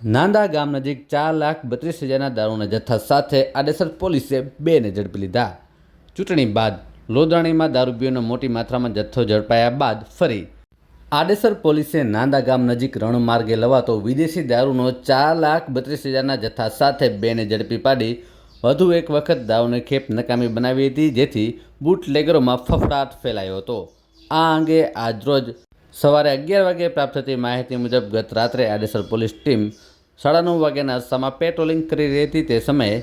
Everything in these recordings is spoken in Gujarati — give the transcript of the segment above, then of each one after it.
નાંદા ગામ નજીક ચાર લાખ બત્રીસ હજારના દારૂના જથ્થા સાથે આડેસર પોલીસે બેને ઝડપી લીધા. ચૂંટણી બાદ લોધાણીમાં દારૂબીઓનો મોટી માત્રામાં જથ્થો ઝડપાયા બાદ ફરી આડેસર પોલીસે નાંદા ગામ નજીક રણમાર્ગે લવાતો વિદેશી દારૂનો ચાર લાખ બત્રીસ હજારના જથ્થા સાથે બેને ઝડપી પાડી વધુ એક વખત દારૂની ખેપ નકામી બનાવી હતી, જેથી બુટલેગરોમાં ફફડાટ ફેલાયો હતો. આ અંગે આજરોજ સવારે અગિયાર વાગે પ્રાપ્ત થતી માહિતી મુજબ ગત રાત્રે આડેસર પોલીસ ટીમ સાડા નવ વાગ્યાના રસ્તામાં પેટ્રોલિંગ કરી રહી હતી તે સમયે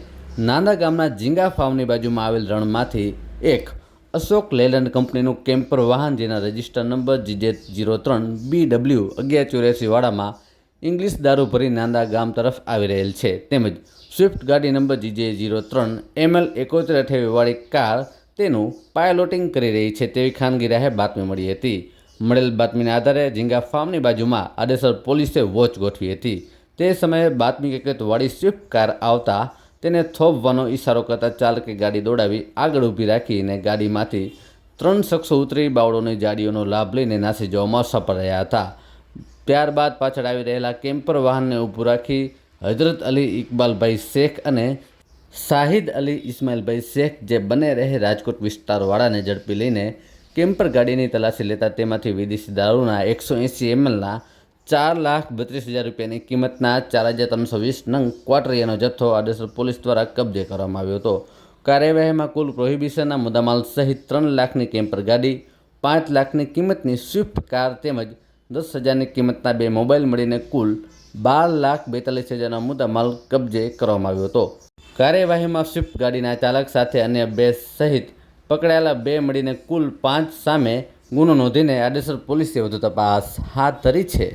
નાંદા ગામના ઝીંગા ફાર્મની બાજુમાં આવેલ રણમાંથી એક અશોક લેલન્ડ કંપનીનું કેમ્પર વાહન જેના રજિસ્ટર નંબર જીજે જીરો ત્રણ બી ડબલ્યુ અગિયાર ચોર્યાસીવાળામાં ઇંગ્લિશ દારૂ ભરી નાંદા ગામ તરફ આવી રહેલ છે. તેમજ સ્વિફ્ટ ગાડી નંબર જીજે જીરો ત્રણ એમએલ એકોતેર અઠ્યાવીસવાળી કાર તેનું પાયલોટિંગ કરી રહી છે તેવી ખાનગી રાહે બાતમી મળી હતી. મળેલ બાતમીના આધારે ઝીંગા ફાર્મની બાજુમાં આડેસર પોલીસે વોચ ગોઠવી હતી. તે સમયે બાતમી વાળી સ્વિફ્ટ કાર આવતા તેને થોભવાનો ઈશારો કરતા ચાલકે ગાડી દોડાવી આગળ ઊભી રાખીને ગાડીમાંથી ત્રણ શખ્સો ઉતરી બાવળોની જાડીઓનો લાભ લઈને નાસી જવામાં સફળ રહ્યા હતા. ત્યારબાદ પાછળ આવી રહેલા કેમ્પર વાહનને ઊભું રાખી હજરત અલી ઇકબાલભાઈ શેખ અને શાહિદ અલી ઇસ્માઇલભાઈ શેખ, જે બંને રહે રાજકોટ વિસ્તારવાળાને ઝડપી લઈને કેમ્પર ગાડીની તલાશી લેતા તેમાંથી વિદેશી દારૂના એકસો એંસી એમએલના ચાર લાખ બત્રીસ હજાર રૂપિયાની કિંમતના ચાર હજાર ત્રણસો વીસ નંગ ક્વાટરિયાનો જથ્થો આડેસર પોલીસ દ્વારા કબજે કરવામાં આવ્યો હતો. કાર્યવાહીમાં કુલ પ્રોહિબિશનના મુદ્દામાલ સહિત ત્રણ લાખની કેમ્પર ગાડી, પાંચ લાખની કિંમતની સ્વિફ્ટ કાર તેમજ દસ હજારની કિંમતના બે મોબાઈલ મળીને કુલ બાર લાખ બેતાલીસ હજારનો મુદ્દામાલ કબજે કરવામાં આવ્યો હતો. કાર્યવાહીમાં સ્વિફ્ટ ગાડીના ચાલક સાથે અન્ય બે સહિત પકડાયેલા બે મળીને કુલ પાંચ સામે ગુનો નોંધીને આડેસર પોલીસે વધુ તપાસ હાથ ધરી છે.